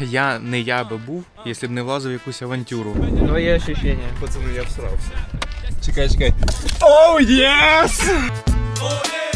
Я не я би був, якщо б не влазив в якусь авантюру. Твои ощущения. Пацаны, я всрався. Чекай, чекай. Оу, єс!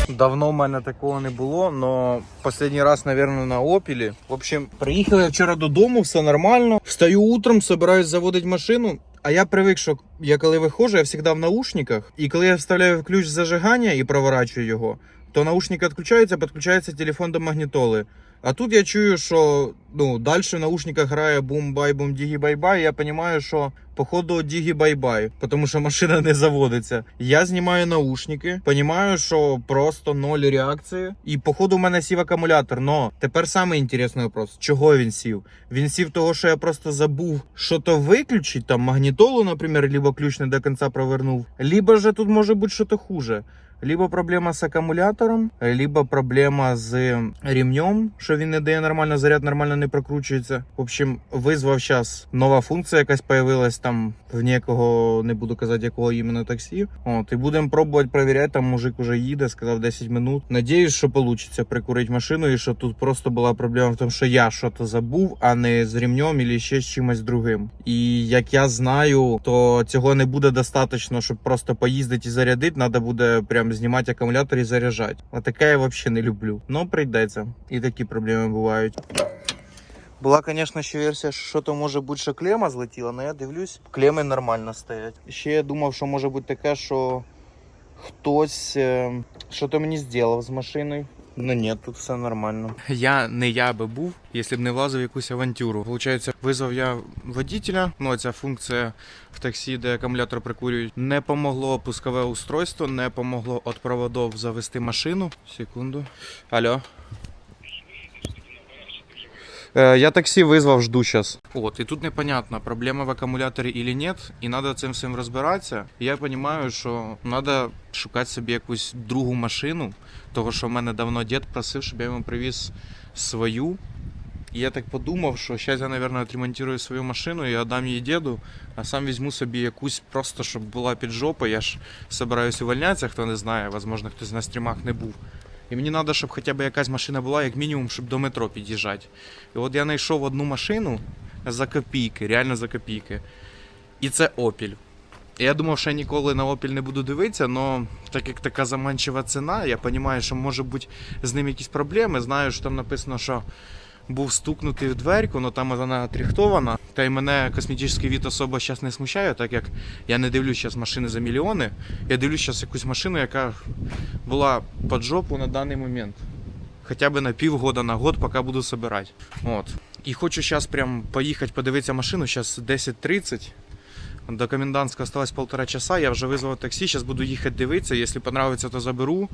Давно в мене такого не було, но останній раз, наверное, на Опілі. В общем, приїхав я вчора додому, все нормально. Встаю утром, собираюсь заводити машину. А я привик, що я коли виходжу, я завжди в наушниках. І коли я вставляю ключ зажигання і проворачую його, то наушники відключаються, підключається телефон до магнітоли. А тут я чую, що ну, далі в наушниках грає бум-бай-бум дігі-бай-бай. Я розумію, що походу дігі-бай-бай, тому що машина не заводиться. Я знімаю наушники, розумію, що просто ноль реакції. І походу в мене сів акумулятор. Но тепер саме інтересний вопрос: чого він сів? Він сів того, що я просто забув що то виключити, там магнітолу, наприклад, либо ключ не до кінця провернув, либо же тут може бути щось хуже. Либо проблема з акумулятором, либо проблема з ремнем, що він не дає нормально, заряд нормально не прокручується. В общем, визвав зараз нова функція, якась появилась там в ніякого, не буду казати, якого іменно таксі. От, і будемо пробувати перевіряти. Там мужик уже їде, сказав 10 минут. Надіюсь, що вийде прикурити машину, і що тут просто була проблема в тому, що я щось забув, а не з ремнем або ще з чимось другим. І як я знаю, то цього не буде достатньо, щоб просто поїздити і зарядити. Треба буде прям знімати акумулятор і заряджати. А таке я взагалі не люблю. Ну прийдеться. І такі проблеми бувають. Була, звісно, ще версія, що то може бути, що клема злетіла, але я дивлюсь, клеми нормально стоять. Ще я думав, що може бути таке, що хтось що то мені зробив з машиною. Ну ні, тут все нормально. Я не я би був, якщо б не влазив в якусь авантюру. Получається, визвав я водителя. Ну, ця функція в таксі, де акумулятор прикурюють. Не помогло пускове устройство, не помогло від проводов завести машину. Секунду. Алло. Е, Я таксі визвав, жду зараз. От, і тут непонятно, проблема в акумуляторі или нет, і треба цим всім розбиратися. І я розумію, що треба шукати собі якусь другу машину, того що в мене давно дід просив, щоб я йому привіз свою. І я так подумав, що зараз я, мабуть, відремонтую свою машину і віддам її діду, а сам візьму собі якусь просто, щоб була під жопою. Я ж собираюсь увольнятися, хто не знає, можливо, хтось на стрімах не був. І мені треба, щоб хоча б якась машина була, як мінімум, щоб до метро під'їжджати. І от я знайшов одну машину за копійки, реально за копійки. І це Opel. Я думав, що я ніколи на Opel не буду дивитися, але так як така заманчива ціна, я розумію, що може бути з ним якісь проблеми. Знаю, що там написано, що був стукнутий в дверку, але там вона тріхтована. Та й мене косметичний від особо зараз не смущає, так як я не дивлюсь зараз машини за мільйони. Я дивлюсь зараз якусь машину, яка була під жопу на даний момент. Хоча б на півгода, на год, поки буду збирати. От. І хочу зараз прям поїхати подивитися машину. Зараз 10.30. До комендантського осталось полтора часа. Я вже визвав таксі. Зараз буду їхати дивитися. Якщо подобається, то заберу.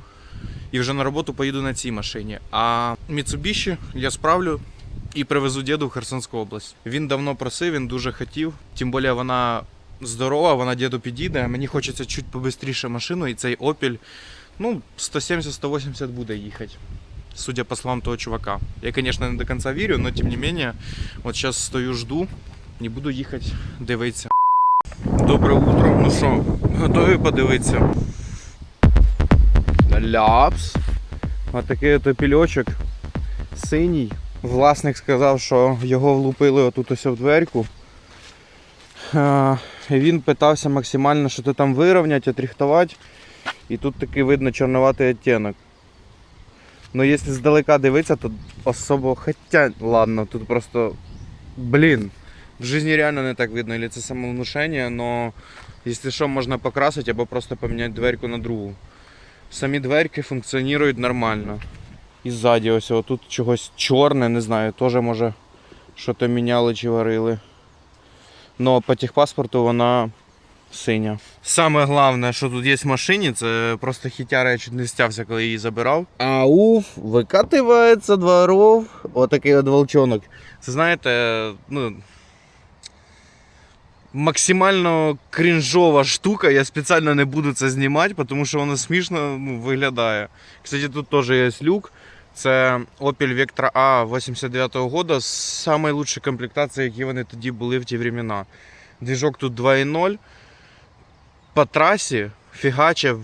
І вже на роботу поїду на цій машині. А Mitsubishi я справлю і привезу діду в Херсонську область. Він давно просив, він дуже хотів. Тим більше вона здорова, вона діду підійде. Мені хочеться чуть побистріше машину, і цей Opel, ну, 170-180 буде їхати. Судя по словам того чувака. Я, конечно, не до конца верю, но тем не менее, вот сейчас стою, жду і буду їхати дивитися. Добре утро. Ну що, готові подивитися? Ляпс. Ось такий ото пільочок синій. Власник сказав, що його влупили отут ось в дверку. І Він питався максимально що то там вирівняти, отрихтувати. І тут такий видно чорноватий відтінок. Ну, якщо здалека дивитися, то особо. Хоча, ладно, тут просто. Блін. В житті реально не так видно, или це самовнушення, но якщо що, можна покрасити або просто поміняти дверку на другу. Самі дверки функціонують нормально. І ззаді ось тут чогось чорне, не знаю, теж може що то міняли чи варили. Но по техпаспорту вона синя. Саме головне, що тут є в машині, це просто хітяра, я чуть не стявся, коли її забирав. А уф, викативається дворов. Отакий от волчонок. Це знаєте, ну. Максимально крінжова штука, я спеціально не буду це знімати, тому що воно смішно ну, виглядає. Кстати, тут теж є люк. Це Opel Vectra A 89-го года, з найкращої комплектації, які вони тоді були в ті времена. Двіжок тут 2.0. По трасі фігаче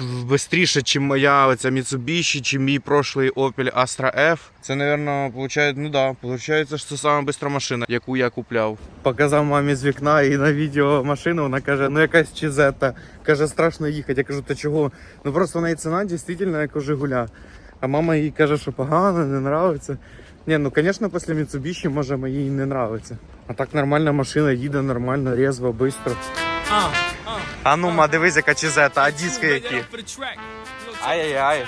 бистріше, ніж моя оця Mitsubishi, чи мій прошлий Opel Astra F. Це, напевно, получає, ну да, получається, що це сама бистра машина, яку я купляв. Показав мамі з вікна і на відео машину, вона каже, ну якась чизета. Каже, страшно їхати. Я кажу, та чого? Ну просто в неї ціна дійсно як у Жигуля. А мама їй каже, що погано, не нравиться. Ні, ну звісно, після Mitsubishi може їй не нравиться. А так нормальна машина, їде нормально, резво, швидко. А ну, ма, дивись, яка чизета, а диски які. Ай-яй-яй.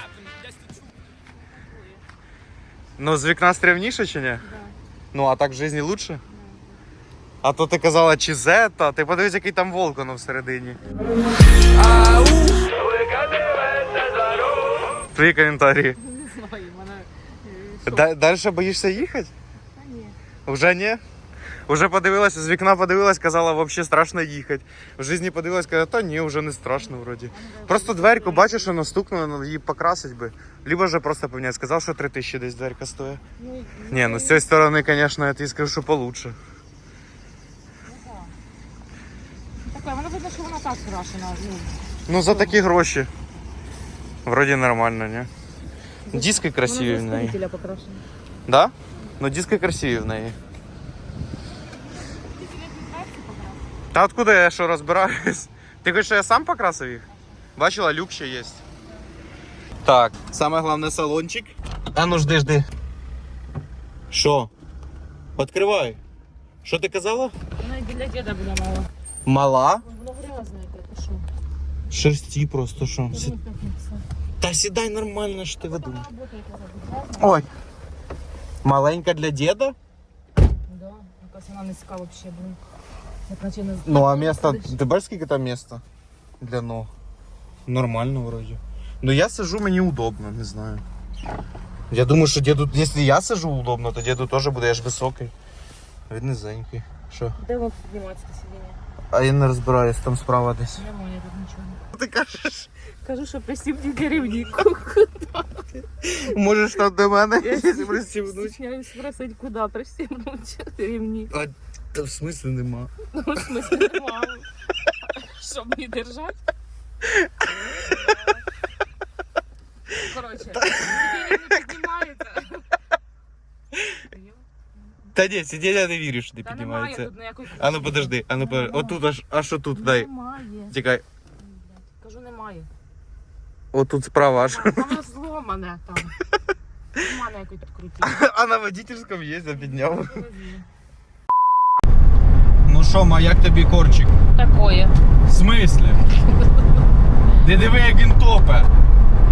Ну, з вікна стрімніше чи ні? Ну, а так в житті лучше? А то ти казала чизета, ти подивись, який там волк воно всередині. Твої коментарі. Не знаю, мене Да- Дальше боїшся їхати? ні. Вже ні? Уже подивилася, з вікна подивилась, казала, взагалі страшно їхати. В житті подивилась, казала, та ні, вже не страшно вроді. Просто дверку бачиш, що настукнула, ну, її покрасить би. Либо же просто поміняти. Сказав, що 3 тисячі десь дверка стоїть. Ну, Ні, ну з цієї сторони, звісно, я тобі скажу, що получше. таке, вона видно, що вона так крашена. Ну, Ну за такі гроші. Вроді нормально, ні? Диски красиві в неї. Да? Ну диски красиві в неї. Та откуда я що розбираюсь? Ти хочеш, що я сам покрасив їх? Бачила, люк ще є. Так, саме головне салончик. А ну жди, жди. Що? Відкривай. Що ти казала? Вона і для діда буде мало. Мала? Воно грязне, яке, ти що? Шерсті просто що. Я думаю, як не все. Та сідай нормально, що ти видумав. Вона робота, яка робить. Ой. Маленька для деда? Да, якась вона низька взагалі, блин. Наче не Ну а место, ти бачиш скільки там места для ног? Нормально вроді. Ну я сижу, мені удобно, не знаю. Я думаю, що деду, якщо я сижу удобно, то деду теж буде, я ж високий. А він низенький. Що? Де ви підніматися на сидіння? А я не розбираюсь, там справа десь. Немає тут нічого. Ти кажеш, Кажу, що присібні керівнику. можеш там до мене Я пристібнути? спросить, куди пристібнути ремні. А та в смислі нема. Ну, в смысле, немає. Щоб не держати. Коротше, сидіння не піднімається. Та ні, сидіння не вірю, що не Та немає піднімається. тут ніякої... А ну подожди, а ну подожди. Отут аж, а що тут? Дай. Немає. Тікай. Кажу, немає. Отут справа аж. Там воно зломане там. Нема ніякої тут круті. А на водительському є, я підняв. Що, ма, як тобі корчик? Такое. В смислі? Ти диви, як він топе.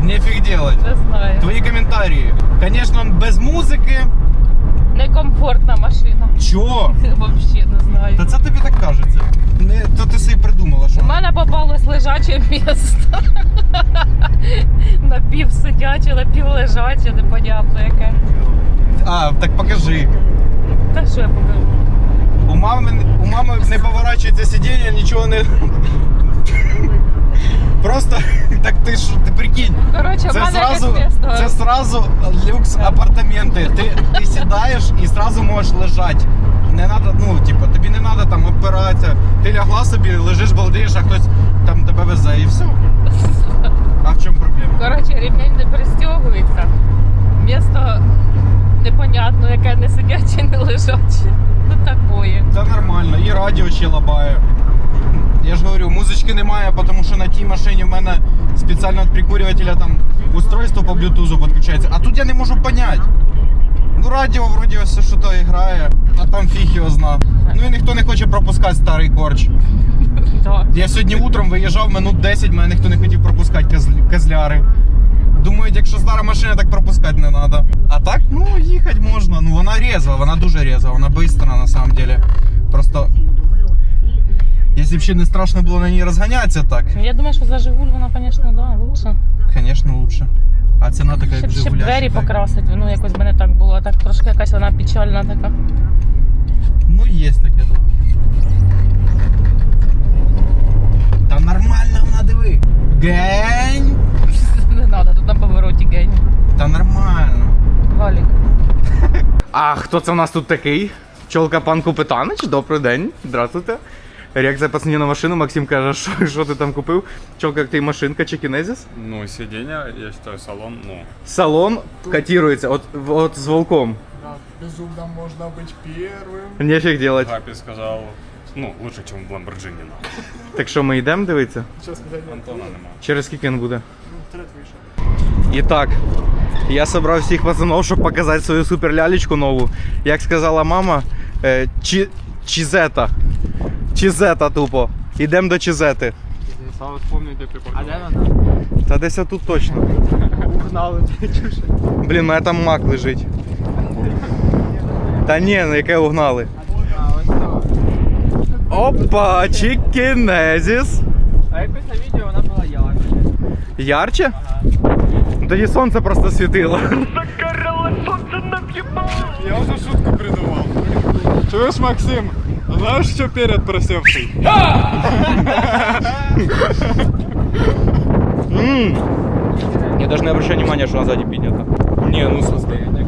Нефіг делать. Не знаю. Твої коментарі. Звісно, без музики. Некомфортна машина. Чо? Взагалі не знаю. Та це тобі так кажеться. Не, то ти собі придумала, що. У мене попалось лежаче місце. Напівсидяче, напівлежаче, непонятно яке. А, так покажи. Та що я покажу? У мами, у мами не поворачується сидіння, нічого не. Просто так ти ж ти прикинь. Коротше, в Це сразу, це сразу люкс апартаменти. Ти, ти сідаєш і сразу можеш лежати. Не надо, ну, типу, тобі не треба там опиратися. Ти лягла собі, лежиш, балдієш, а хтось там тебе везе і все. А в чому проблема? Коротше, ремінь не пристягується. Місто непонятно, яке не сидяче, не лежаче. Ну такое. Це нормально, і радіо ще лабає. Я ж говорю, музички немає, тому що на тій машині в мене спеціально від прикурювателя там устройство по блютузу підключається. А тут я не можу поняти. Ну радіо вроді ось що то грає, а там фіг його зна. Ну і ніхто не хоче пропускати старий корч. Я сьогодні утром виїжджав минут 10, мене ніхто не хотів пропускати козляри. Думають, якщо стара машина, так пропускати не треба. А так, ну, їхати можна. Ну вона резва, вона дуже резва, вона швидка на самом деле. Просто. Якщо б ще не страшно було на ній розганятися так, Я думаю, що за Жигуль вона, звісно, да, лучше. звісно, лучше. А ціна така, як Щоб ще б Жигуля. двері считай. покрасить, ну якось би не так було. А так трошки якась вона печальна така. Ну, є таке, да. Та нормально вона диви. Гень! А хто це у нас тут такий? Чолка пан Купитанич, добрий день. Здравствуйте. Реакція пацанів на машину, Максим каже, що, що ти там купив? Чолка, як ти машинка чи кінезіс? Ну, сиденье, я считаю, салон, ну, Салон котирується, от, от з волком. Да, безумно можно быть первым. Нефіг делать. Гапи сказал, ну, лучше, чем в Ламборджини, нахуй. Так що ми йдемо дивитися? Сейчас сказать нет. Антона нема. Через скільки він буде? Ну, Тред вышел. І так, я собрав всіх пацанов, щоб показати свою суперлялечку нову. Як сказала мама, е, чи, чізета. Чізета тупо. Ідемо до чізети. Сам вспомни, где прикольно. А де вона? Та десь тут точно. Угнал Блін, у мене там мак лежить. Та ні, ну яке угнали. Опа, чікінезіс. А якось на відео вона була ярче. Ярче? Ну, Тоді сонце просто світило. Я уже шутку придумал. Чуешь, Максим? Знаешь, что перед просевший? М. Я даже не обращаю внимания, что она сзади піднята. Не, ну состояние,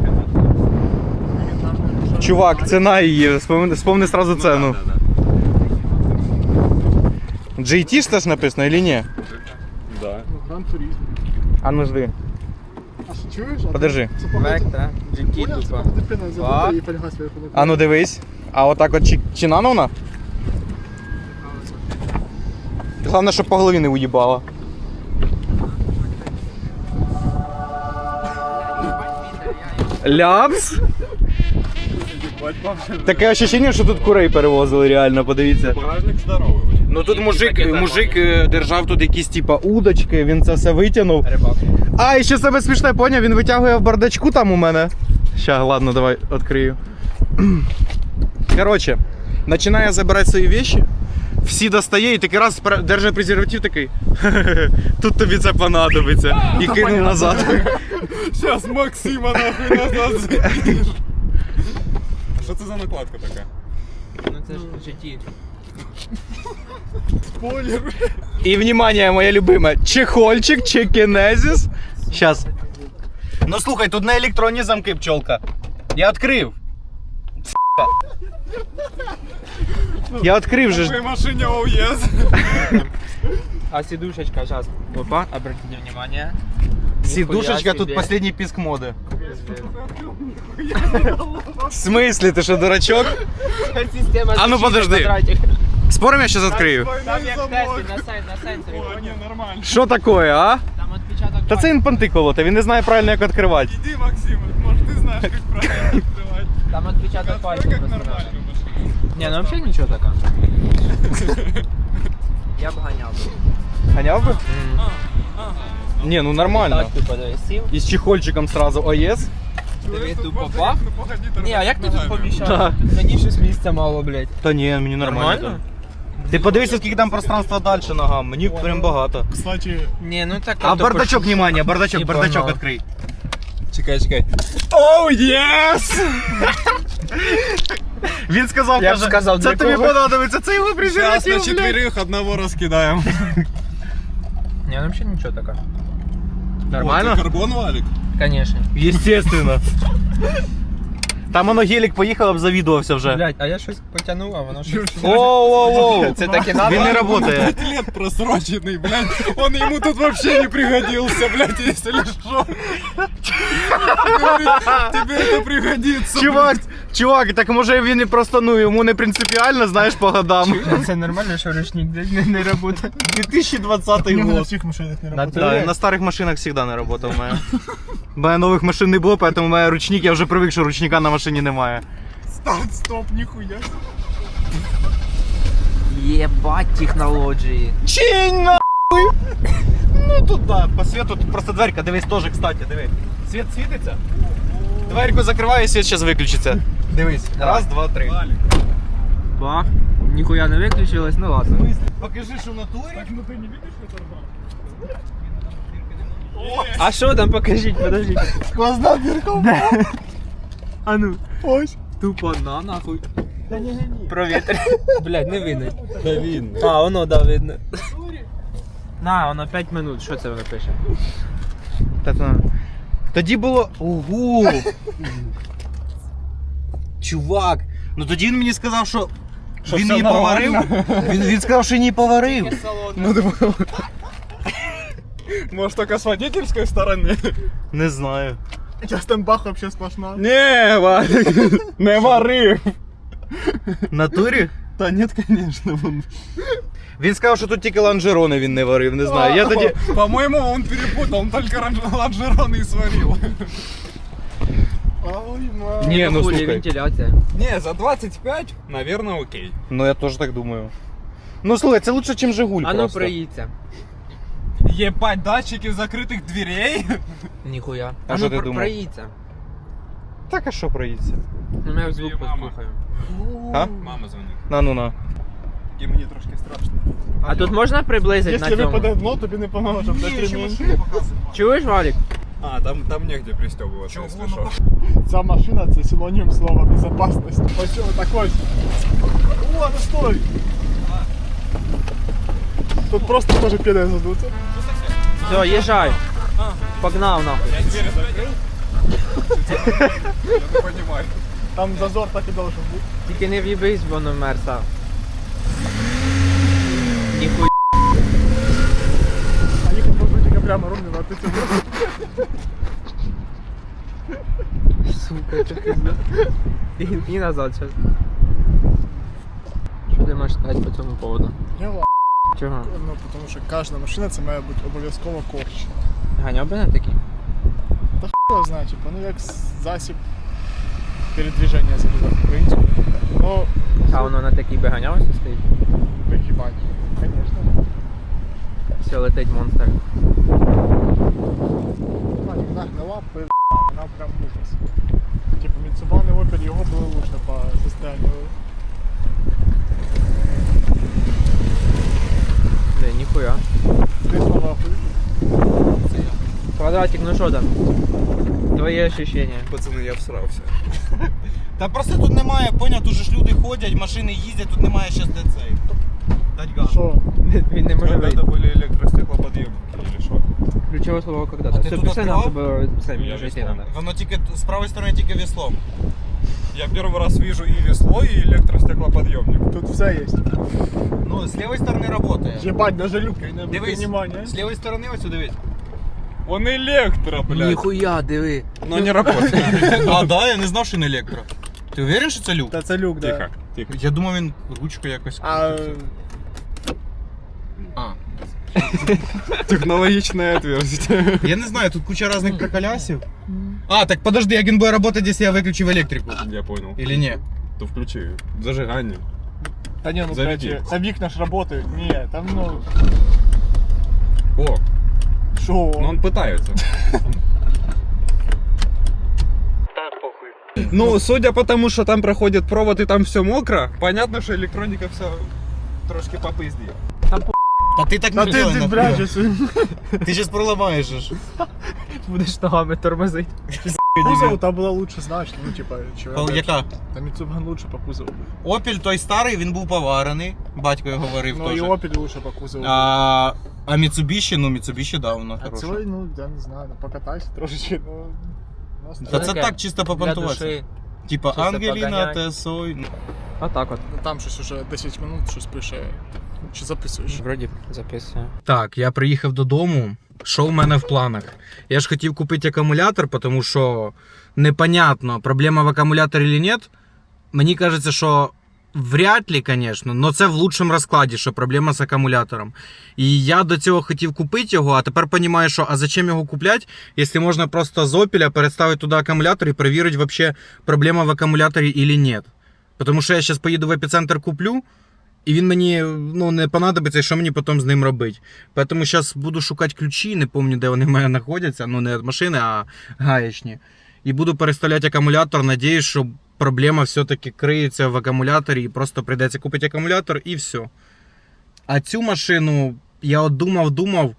Чувак, ціна її, вспомни, вспомни сразу ціну. GT ж теж написано или ні? Да. Гран Туризм. А ну жди. Чуешь? А Подержи. це і фольга зверху А ну дивись. А отак от чи, чи нано вона? Головне, щоб по голові не уїбала. Ляпс? Таке ощущення, що тут курей перевозили, реально, подивіться. Багажник здоровый. Ну тут мужик, мужик е, держав тут якісь типа удочки, він це все витягнув. А, і ще саме смішне, поняв, він витягує в бардачку там у мене. Ща, ладно, давай відкрию. Короче, починає забирати свої вещи, всі достає і такий раз пер- держить презерватив такий. Тут тобі це понадобиться. І кинув назад. Сейчас Максима нахуй назад закинешь. Что это за накладка такая? Ну це ж GT. Спойлер. І внимание, моє любиме, чехольчик, чекінезіс. Щас. Ну слухай, тут на електронні замки пчолка. Я відкрив. Сука. Я відкрив же. В ж. твоей машине ОЕС. А сидушечка, сейчас. Опа, обратите внимание. Сидушечка Нихуя тут себе. последний писк моди. В смысле, ты что, дурачок? Система А ну, защиты подожди. квадратик. Спорим, я сейчас открою. Там як тести на сайт, на сенсорі. О, не, нормально. Що такое, а? Там відпечаток Та це він понти колоти, він не знає правильно як відкривати. Иди, Максим, может ты знаешь, как правильно открывать. Там відпечаток Открой, пальців как просто нормально. надо. Не, ну взагалі нічого така. Я б ганяв. Ганяв би? Ні, ну нормально. Так, типу, диви, сів. І з чехольчиком сразу ОЄС. Диви, Тут тупо можно- бах. ну, походи, ты Ні, а як ти тут ногами. поміщаєш? Да. Тут раніше з місця мало, блядь. Та ні, мені нормально. Ти подивися, скільки там пространства далі ногам. Мені прям багато. Кстати, Ні, ну так. А бардачок, внимание, бардачок, бардачок відкрий. Чекай, чекай. Оу, єс! Він сказав, Я б каже, сказав, це для тобі кого?» понадобиться, це його Сейчас на презерватив, блядь. четверых одного раскидаем. Ні, ну взагалі нічого така. Нормально? О, ты карбон валик? Конечно. Естественно. Там воно гелік поїхав, завідувався вже. Блять, а я щось потягнув, а воно щось. Оу-оу-оу. Це так і надо? Він не працює. Пять лет просроченный, блядь. Он ему тут вообще не пригодился, блядь, если что. Говорит, Тебе это пригодится. Чувак, чувак, так може він і просто, ну, йому не принципіально, знаєш, по годам. Це нормально, що ручник не, не працює. 2020 у меня на год. всех машинах не. Да, на старих машинах завжди не працював у мене. У мене нових машин не було, тому у мене ручник, я вже привик, що ручника на машині немає. Старт, стоп, нихуя. Єбать технології. Чинь нахуй! Ну тут да, по світу тут просто дверка, дивись теж, кстати, диви. Світ світиться. Дверку закриваю і світ зараз виключиться. Дивись. Раз, два, три. Бах. Ніхуя не виключилось, ну ладно. Покажи, що в натурі. Ну ты не видишь это? А що там покажіть, подождіть. Сквозная дырка. А ну. Ось. Тупо на нахуй. Провітр. Блядь, не видно. Да видно. А, воно да видно. На, воно 5 минут, що це воно пише? Тоді було. Ого! Чувак! Ну тоді він мені сказав, що Що він все її поварив. Він, він сказав, що її поварив. Ну, думаю, Может, только с водительской стороны? Не знаю. Сейчас там бах вообще сплошна. Не, Валик, не варив. Натурі? Та нет, конечно. вон. Він сказав, що тут тільки ланжерони він не варив, не знаю. Я тоді. По-моему, он перепутал, он только ранж- лонжероны и сварил. Ой, ма. Ні, ну Хули, слухай. вентиляція. Не, за 25, наверное, окей. Ну я теж так думаю. Ну слухай, це лучше, ніж Жигуль. А ну просто. проїдься. Ебать, датчики закрытых дверей? Ніхуя. А А що ну ти про- думав? проїдься. Так, а що проїдеться? Ну я звук Твоя мама. послухаю. А? Мама звонит. На ну на. И мне трошки страшно. А тут можна приблизити Если на цьому? випаде дно, тобі не поможе. Це ремінь. Чуєш, Валік? А, там, там негде пристегиваться, если что. Ця машина це синонім слова безопасность. Ось о, так ось. О, ну стой! Тут просто теж піде задуться. Все, їжджай. Погнав нахуй. Я двери закрыл? Я не понимаю. Там зазор так і должен бути. Тільки не в'їбись, воно мерса. Ніхуя. А їх тільки прямо рулю, а ти це Сука, це пизда. І, і назад зараз. Що ти можеш сказати по цьому поводу? Я ла. Чого? Ну, тому що кожна машина це має бути обов'язково корч. Ганяв би на такий? Та хто знає, типу, ну як засіб передвіження забігав українською. Ну, А воно на такій би ганявся стоїть? вигибать. Звісно. Все, летить монстр. Вона гнила, пи***, вона прям ужас. Типу, Міцубани Opel його було лучше по состоянию. Не, ніхуя. Ти слова хуй. Квадратик, ну що там? Твої ощущения. Пацаны, я всрался. Та просто тут немає, поняв, тут же ж люди ходять, машини їздять, тут немає щас де цей. Дать газ. Що? Він не може вийти. Когда-то были электростеклоподъемники или что? Ключове слово А когда-то. ти Все, тут пішли нам відкривав? тебе самі Я вже йти веслом. надо. Воно тільки з правої сторони тільки веслом. Я первый раз вижу и весло, и электростеклоподъемник. Тут все є. Ну, з лівої сторони працює. Єбать, даже люка не Дивись, внимання. з лівої сторони ось дивись. Он электро, блядь. Ніхуя, диви. Но не работает. А, да, я не знав, що не електро. Ти уверен, що це люк? Та це люк, да. Тихо, тихо. Я думав, він ручку якось. А А. Технологичное отверстие. Я не знаю, тут куча різних приколясів. А, так подожди, як він буде працювати, якщо я виключив електрику? Я понял. Или ні? То включи. Зажигание. Та ні, ну Заряди. короче, там вікна ж работають. Ні, там ну. О, Шо? но он пытается. Ну, судя по тому, что там проходит провод и там все мокро, понятно, что электроника все трошки попизді. Та ти так Та не ти, делай, ти нахуй. брячеш. Ти зараз проламаєш. же ж. Будеш ногами тормозити. Кузову там була лучше значно, ну типа, чого. Пол- Яка? Там Міцубан лучше по кузову. Опіль той старий, він був поварений. Батько його говорив Ну і теж. Opel лучше по кузову. А, а Mitsubishi, ну Mitsubishi, да, воно А хороше. цей, ну, я не знаю, ну, покатайся трошечки, ну. Та це так чисто попонтуватися. Типа чисто Ангеліна, поганять. Тесой. А так от. Ну, Там щось уже 10 минут щось пише. Чи записуєш? Вроді записую. Так, я приїхав додому. Що в мене в планах? Я ж хотів купити акумулятор, тому що непонятно, проблема в акумуляторі чи ні. Мені кажеться, що вряд ли, звісно, але це в лучшому розкладі, що проблема з акумулятором. І я до цього хотів купити його, а тепер розумію, що а зачем його купляти, якщо можна просто з опіля переставити туди акумулятор і перевірити, вообще проблема в акумуляторі чи ні. Тому що я зараз поїду в епіцентр куплю, і він мені ну, не понадобиться, і що мені потім з ним робити. Тому зараз буду шукати ключі, не пам'ятаю, де вони в мене знаходяться, ну не від машини, а гаячні. І буду переставляти акумулятор. Надіюсь, що проблема все-таки криється в акумуляторі, і просто прийдеться купити акумулятор і все. А цю машину я от думав, думав.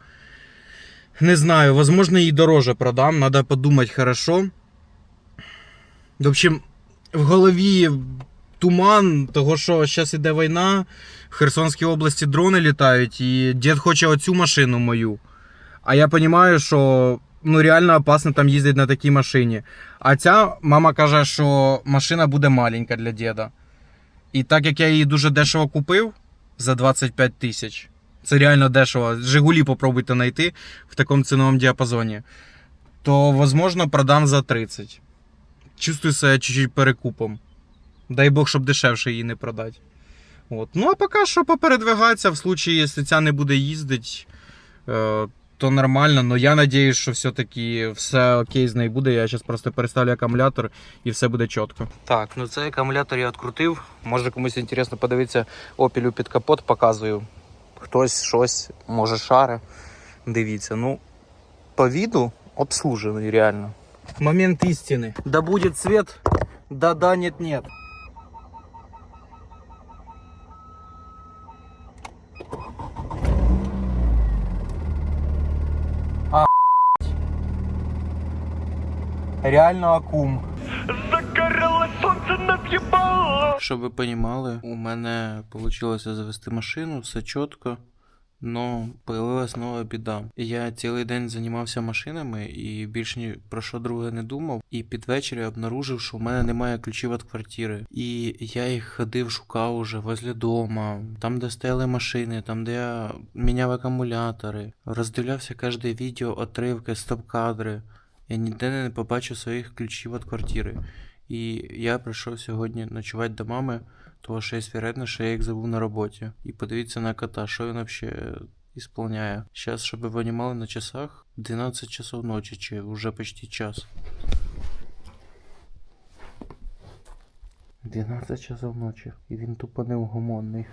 Не знаю, возможно, її дороже продам, надо подумати хорошо. В общем, в голові туман, того що зараз іде війна, в Херсонській області дрони літають, і дід хоче оцю машину мою. А я розумію, що ну, реально опасно там їздити на такій машині. А ця мама каже, що машина буде маленька для діда. І так як я її дуже дешево купив за 25 тисяч, це реально дешево. Жигулі попробуйте знайти в такому ціновому діапазоні, то, возможно, продам за 30. Чувствую себе чуть-чуть перекупом. Дай Бог, щоб дешевше її не продати. От. Ну, а поки що попередвигатися, в случаї, якщо ця не буде їздити, е, то нормально. Но я надіюсь, що все-таки все окей з нею буде. Я зараз просто переставлю акумулятор і все буде чітко. Так, ну цей акумулятор я відкрутив. Може комусь інтересно подивитися опілю під капот, показую. Хтось щось, може шари. Дивіться, ну, по віду обслужений реально. Момент істини. Да буде світ, да да нет нет. Реально акум. Щоб ви розуміли, у мене вийшло завести машину, все чітко. Но появилась нова біда. Я цілий день займався машинами і більше ні про що друге не думав. І під вечір я обнаружив, що у мене немає ключів від квартири. І я їх ходив, шукав уже возле дома, там, де стояли машини, там, де я міняв акумулятори, роздивлявся кожне відео, отривки, стоп-кадри. Я ніде не побачив своїх ключів від квартири. І я прийшов сьогодні ночувати до мами, тому що є вероятність, що я їх забув на роботі. І подивіться на кота, що він взагалі ісполняє. Зараз, щоб ви розуміли на часах, 12 часов ночі, чи вже почти час. 12 часов ночі. І він тупо неугомонний.